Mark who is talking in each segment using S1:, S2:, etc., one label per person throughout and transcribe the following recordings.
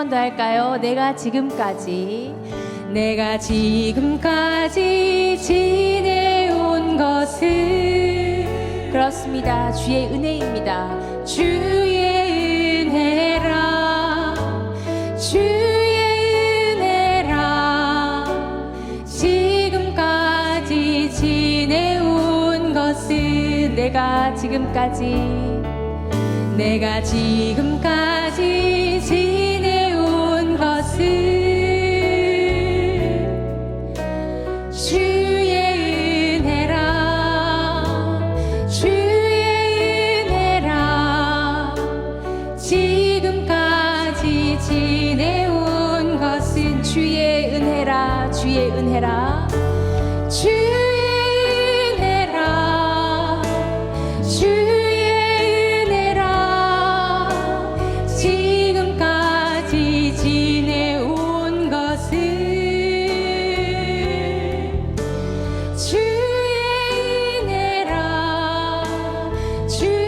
S1: 번 더 할까요? 내가 지금까지 내가 지금까지 지내온 것은 그렇습니다. 주의 은혜입니다. 주의 은혜라 주의 은혜라 지금까지 지내온 것은 내가 지금까지 내가 지금까지 지 주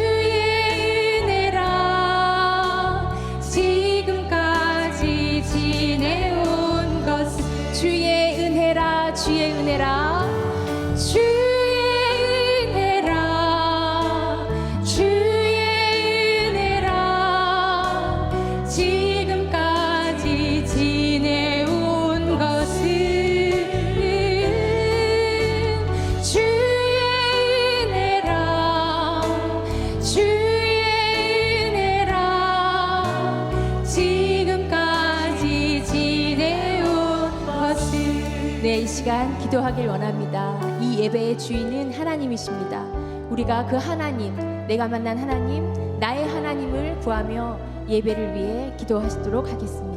S1: 기도하길 원합니다. 이 예배의 주인은 하나님이십니다. 우리가 그 하나님, 내가 만난 하나님, 나의 하나님을 구하며 예배를 위해 기도하시도록 하겠습니다.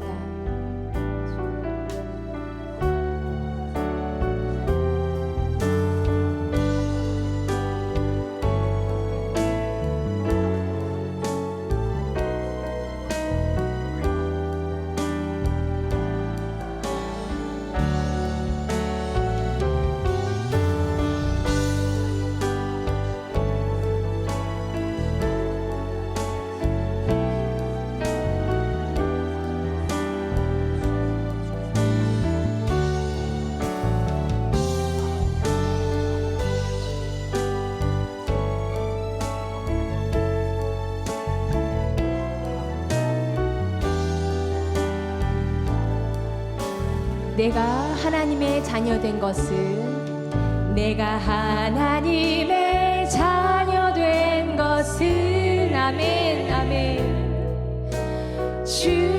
S1: 내가 하나님의 자녀된 것은 내가 하나님의 자녀된 것은. 아멘 아멘. 주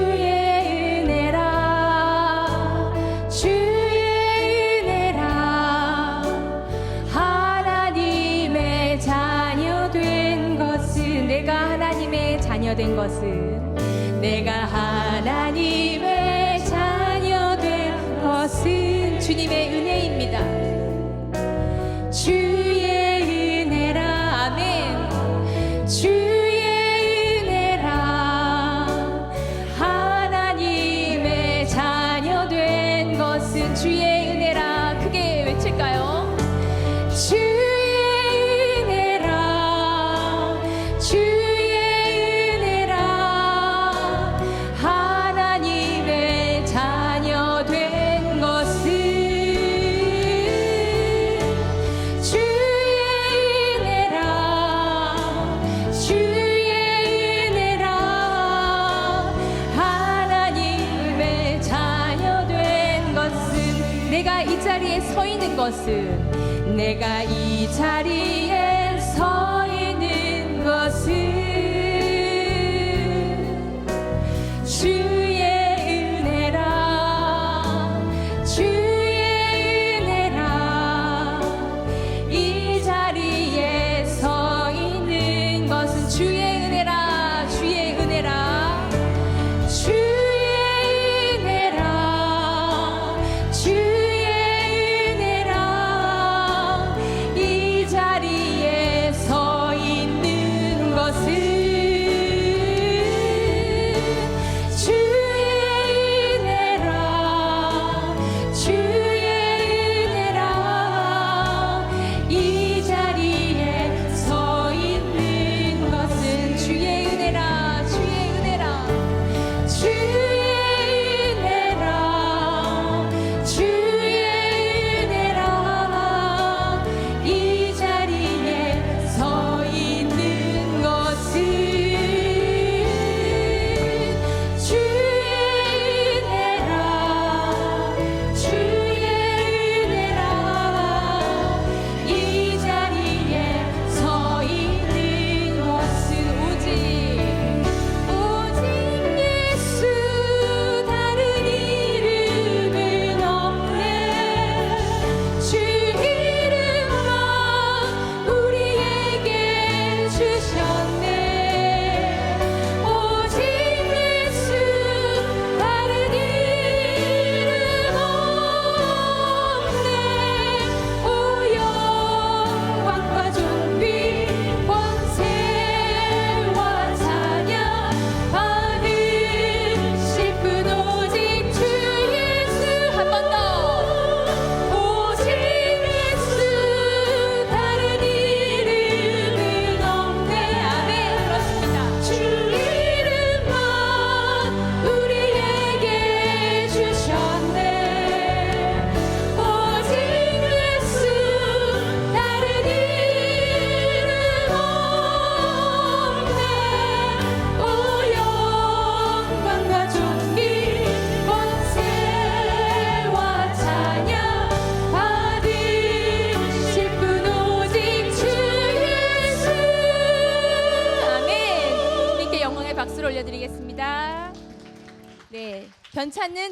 S1: 내가 이 자리에 서 있는 것은 내가 이 자리에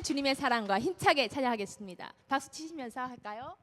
S1: 주님의 사랑과 힘차게 찬양하겠습니다. 박수 치시면서 할까요?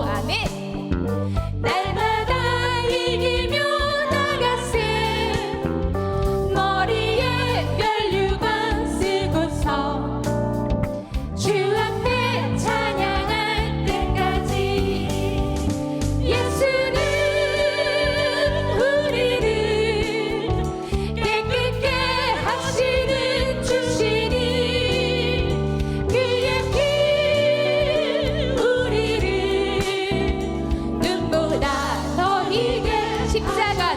S1: Amin!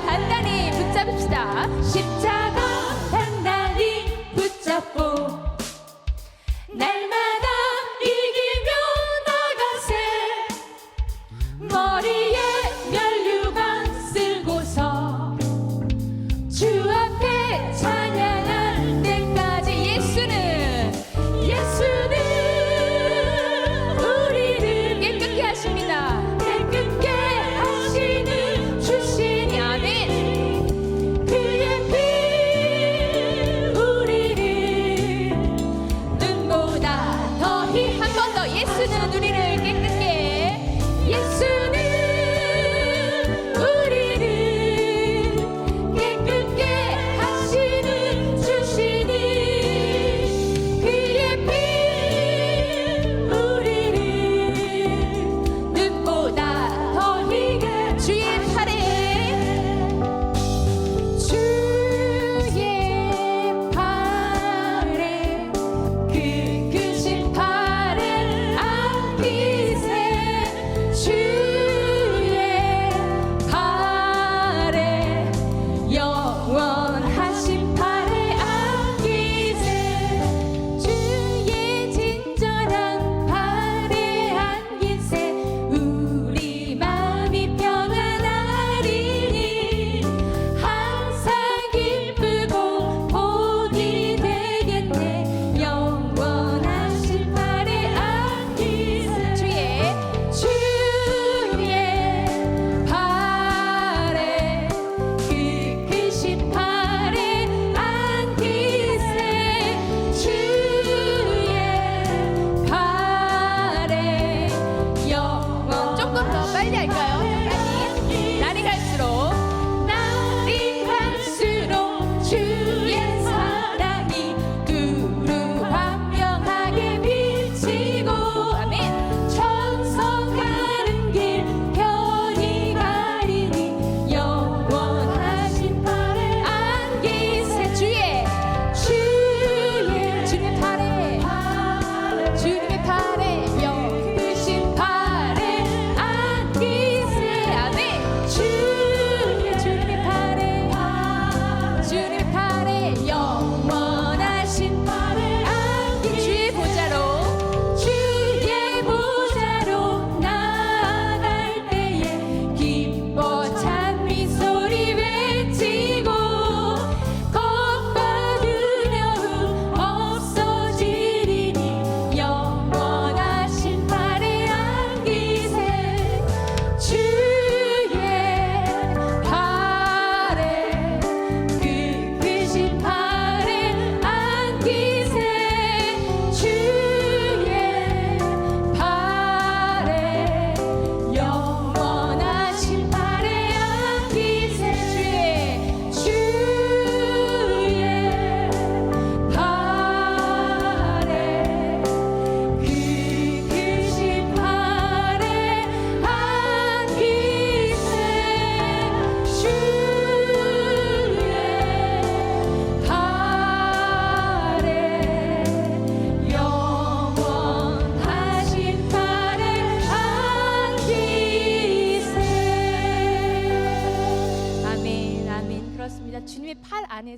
S1: 단단히 붙잡읍시다. 십자가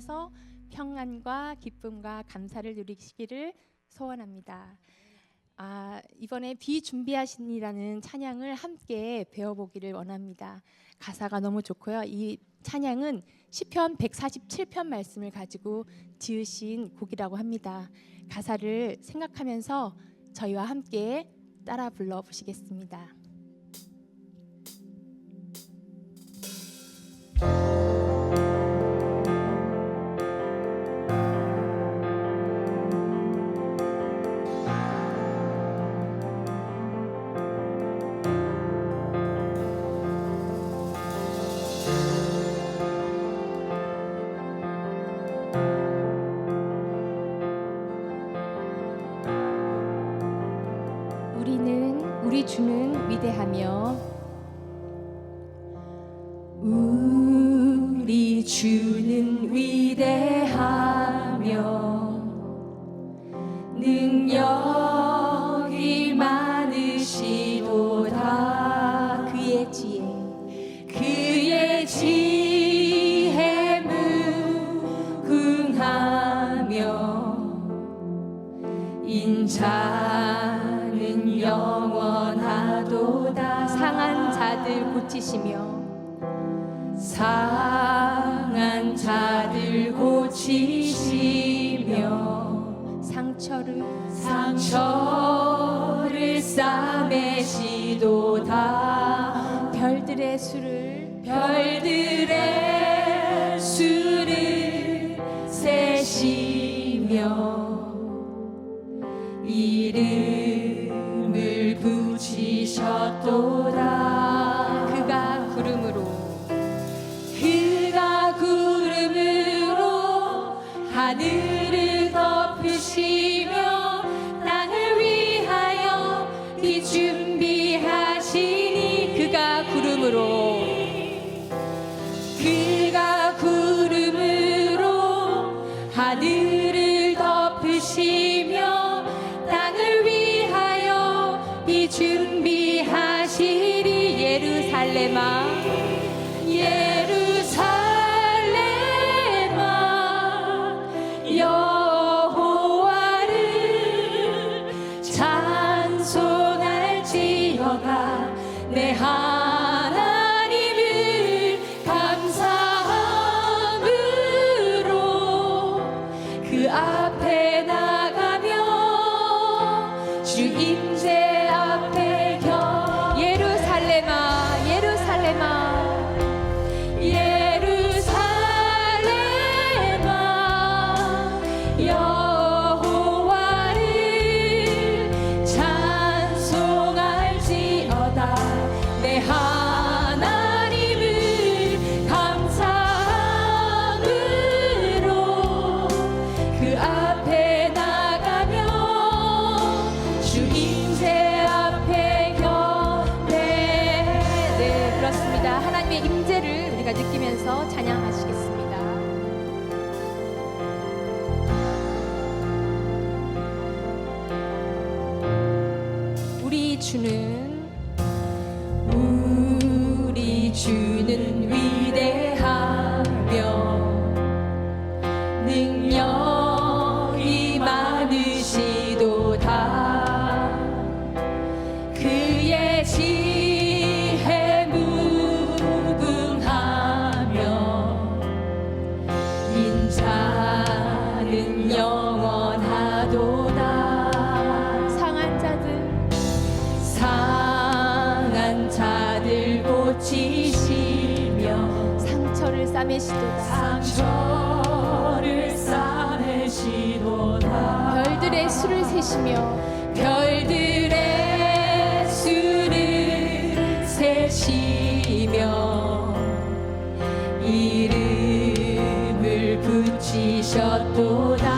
S1: 통해서 평안과 기쁨과 감사를 누리시기를 소원합니다. 아, 이번에 비준비하신이라는 찬양을 함께 배워보기를 원합니다. 가사가 너무 좋고요. 이 찬양은 시편 147편 말씀을 가지고 지으신 곡이라고 합니다. 가사를 생각하면서 저희와 함께 따라 불러 보시겠습니다. 고치시며 상한 자들 고치시며 상처를 상처를 싸매시도다. 별들의 수를 별들의 하 내 하 우리가 느끼면서 찬양하시겠습니다. 우리 주는 우리 주 싸매시도다.
S2: 상처를 싸매시도다.
S1: 별들의 수를 세시며
S2: 별들의 수를 세시며 이름을 붙이셨도다